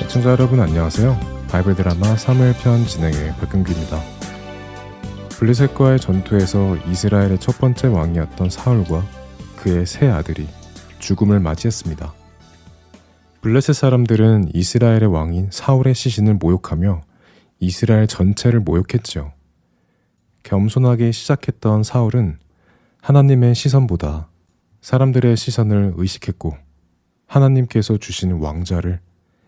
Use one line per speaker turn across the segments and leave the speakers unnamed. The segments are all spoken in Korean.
시청자 여러분 안녕하세요. 바이블 드라마 3일편 진행의 박근규입니다. 블레셋과의 전투에서 이스라엘의 첫 번째 왕이었던 사울과 그의 세 아들이 죽음을 맞이했습니다. 블레셋 사람들은 이스라엘의 왕인 사울의 시신을 모욕하며 이스라엘 전체를 모욕했지요. 겸손하게 시작했던 사울은 하나님의 시선보다 사람들의 시선을 의식했고 하나님께서 주신 왕자를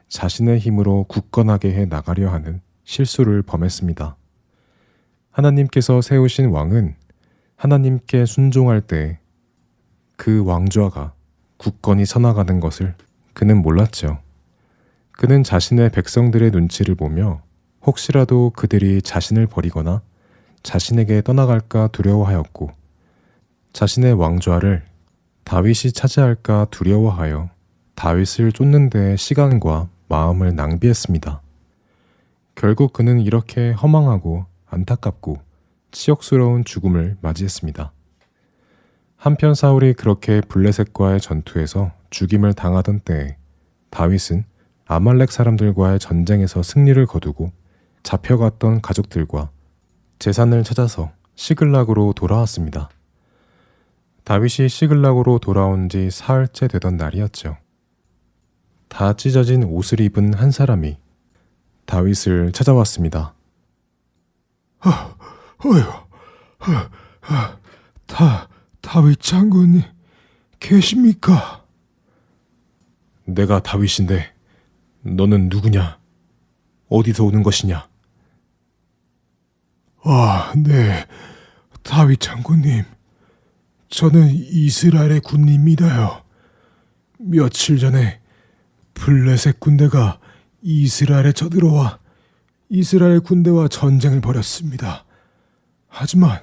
자신의 힘으로 굳건하게 해 나가려 하는 실수를 범했습니다. 하나님께서 세우신 왕은 하나님께 순종할 때 그 왕좌가 굳건히 서나가는 것을 그는 몰랐죠. 그는 자신의 백성들의 눈치를 보며 혹시라도 그들이 자신을 버리거나 자신에게 떠나갈까 두려워하였고 자신의 왕좌를 다윗이 차지할까 두려워하여 다윗을 쫓는 데 시간과 마음을 낭비했습니다. 결국 그는 이렇게 허망하고 안타깝고 치욕스러운 죽음을 맞이했습니다. 한편 사울이 그렇게 블레셋과의 전투에서 죽임을 당하던 때에 다윗은 아말렉 사람들과의 전쟁에서 승리를 거두고 잡혀갔던 가족들과 재산을 찾아서 시글락으로 돌아왔습니다. 다윗이 시글락으로 돌아온 지 사흘째 되던 날이었죠. 다 찢어진 옷을 입은 한 사람이 다윗을 찾아왔습니다.
어휴, 어, 어, 다, 다윗 장군님, 계십니까?
내가 다윗인데 너는 누구냐? 어디서 오는 것이냐?
아, 네. 다윗 장군님. 저는 이스라엘의 군입니다요. 며칠 전에 블레셋 군대가 이스라엘에 쳐들어와 이스라엘 군대와 전쟁을 벌였습니다. 하지만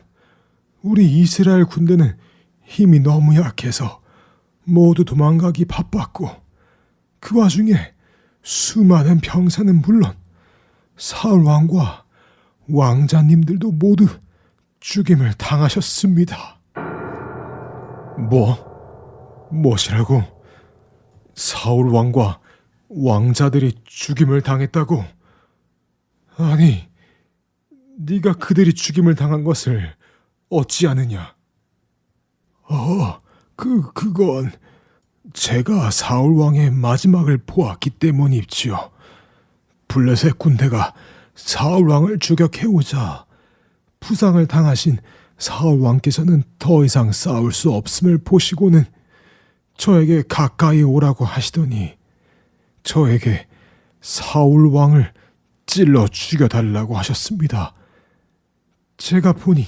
우리 이스라엘 군대는 힘이 너무 약해서 모두 도망가기 바빴고 그 와중에 수많은 병사는 물론 사울 왕과 왕자님들도 모두 죽임을 당하셨습니다. 뭐? 무엇이라고? 사울 왕과 왕자들이 죽임을 당했다고? 아니, 네가 그들이 죽임을 당한 것을 어찌 아느냐? 어, 그 그건 제가 사울 왕의 마지막을 보았기 때문이지요. 블레셋 군대가 사울 왕을 추격해오자 부상을 당하신 사울 왕께서는 더 이상 싸울 수 없음을 보시고는 저에게 가까이 오라고 하시더니 저에게 사울 왕을 찔러 죽여달라고 하셨습니다. 제가 보니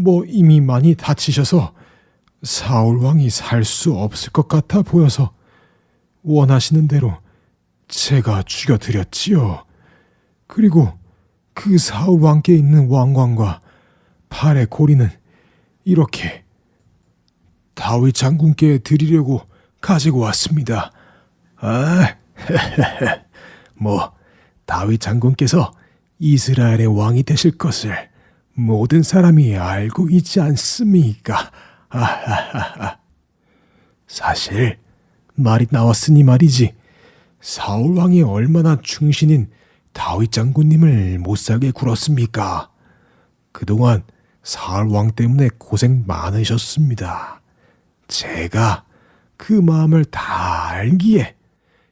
뭐 이미 많이 다치셔서 사울 왕이 살 수 없을 것 같아 보여서 원하시는 대로 제가 죽여드렸지요. 그리고 그 사울 왕께 있는 왕관과 팔의 고리는 이렇게 다윗 장군께 드리려고 가지고 왔습니다. 아, 뭐 다윗 장군께서 이스라엘의 왕이 되실 것을 모든 사람이 알고 있지 않습니까? 아하하하. 사실 말이 나왔으니 말이지. 사울 왕이 얼마나 충신인 다윗 장군님을 못살게 굴었습니까? 그동안 사울 왕 때문에 고생 많으셨습니다. 제가 그 마음을 다 알기에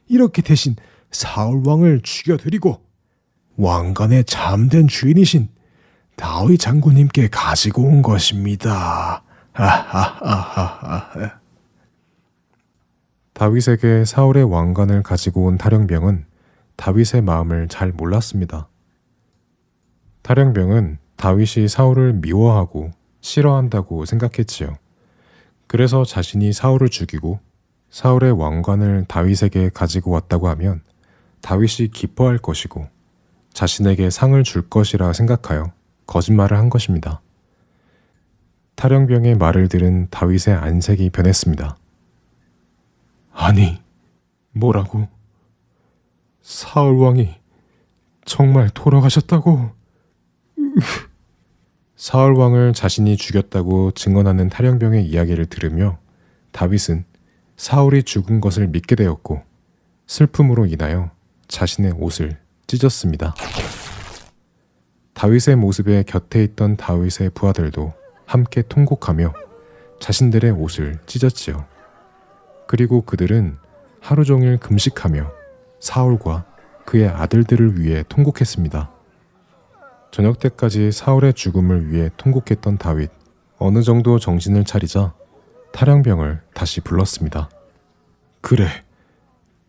이렇게 대신 사울 왕을 죽여드리고 왕관의 잠든 주인이신 다윗 장군님께 가지고 온 것입니다.
다윗에게 사울의 왕관을 가지고 온 탈영병은 다윗의 마음을 잘 몰랐습니다. 탈영병은 다윗이 사울을 미워하고 싫어한다고 생각했지요. 그래서 자신이 사울을 죽이고 사울의 왕관을 다윗에게 가지고 왔다고 하면 다윗이 기뻐할 것이고 자신에게 상을 줄 것이라 생각하여 거짓말을 한 것입니다. 탈영병의 말을 들은 다윗의 안색이 변했습니다.
아니, 뭐라고? 사울 왕이 정말 돌아가셨다고?
사울 왕을 자신이 죽였다고 증언하는 탈영병의 이야기를 들으며 다윗은 사울이 죽은 것을 믿게 되었고 슬픔으로 인하여 자신의 옷을 찢었습니다. 다윗의 모습에 곁에 있던 다윗의 부하들도 함께 통곡하며 자신들의 옷을 찢었지요. 그리고 그들은 하루 종일 금식하며 사울과 그의 아들들을 위해 통곡했습니다. 저녁 때까지 사울의 죽음을 위해 통곡했던 다윗. 어느 정도 정신을 차리자 탈영병을 다시 불렀습니다.
그래.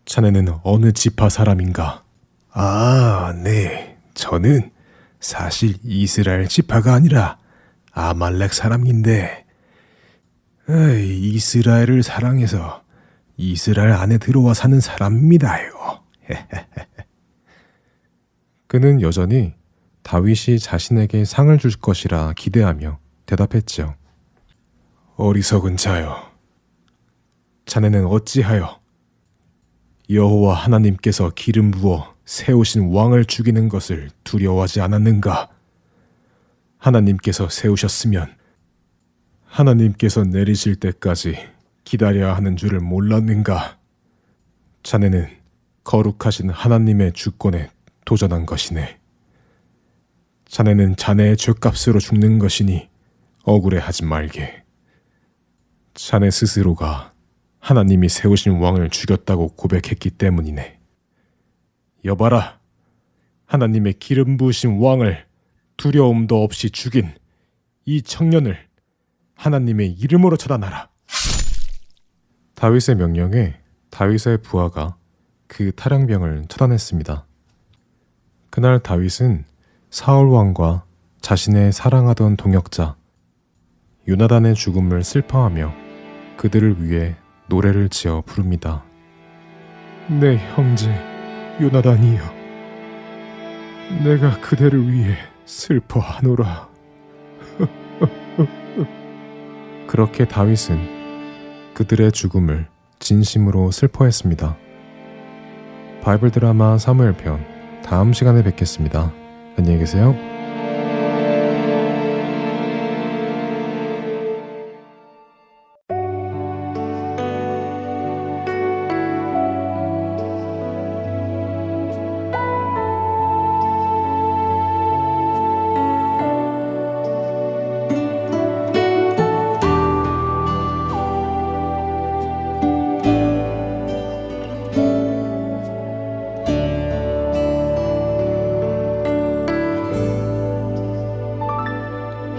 자네는 어느 지파 사람인가? 아, 네. 저는 사실 이스라엘 지파가 아니라 아말렉 사람인데, 에이, 이스라엘을 사랑해서 이스라엘 안에 들어와 사는 사람입니다요.
그는 여전히 다윗이 자신에게 상을 줄 것이라 기대하며 대답했지요.
어리석은 자여. 자네는 어찌하여 여호와 하나님께서 기름 부어 세우신 왕을 죽이는 것을 두려워하지 않았는가? 하나님께서 세우셨으면 하나님께서 내리실 때까지 기다려야 하는 줄을 몰랐는가? 자네는 거룩하신 하나님의 주권에 도전한 것이네. 자네는 자네의 죄값으로 죽는 것이니 억울해하지 말게. 자네 스스로가 하나님이 세우신 왕을 죽였다고 고백했기 때문이네. 여봐라, 하나님의 기름 부으신 왕을 두려움도 없이 죽인 이 청년을 하나님의 이름으로 처단하라.
다윗의 명령에 다윗의 부하가 그 탈영병을 처단했습니다. 그날 다윗은 사울 왕과 자신의 사랑하던 동역자 요나단의 죽음을 슬퍼하며 그들을 위해 노래를 지어 부릅니다.
내 형제 요나단이여, 내가 그대를 위해 슬퍼하노라.
그렇게 다윗은 그들의 죽음을 진심으로 슬퍼했습니다. 바이블 드라마 사무엘 편 다음 시간에 뵙겠습니다. 안녕히 계세요.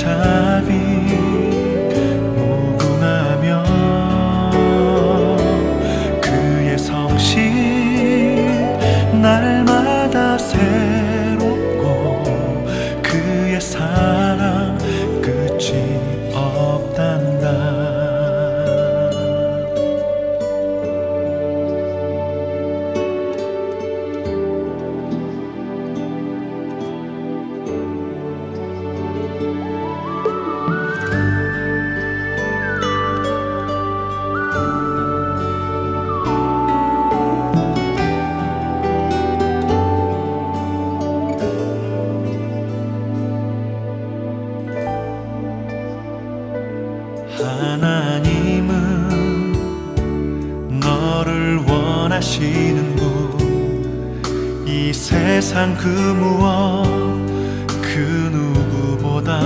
자비 사시는 분, 이 세상 그 무엇, 그 누구보다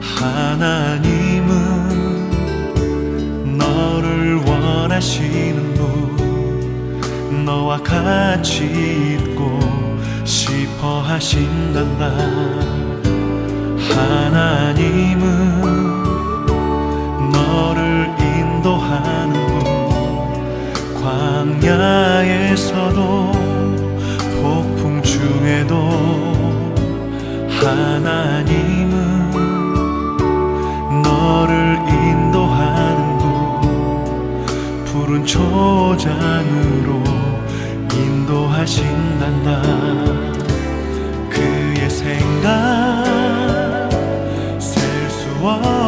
하나님은 너를 원하시는 분, 너와 같이 있고 싶어 하신단다. 하나님은 하나님은 너를 인도하는 곳 푸른 초장으로 인도하신단다. 그의 생각 셀 수 없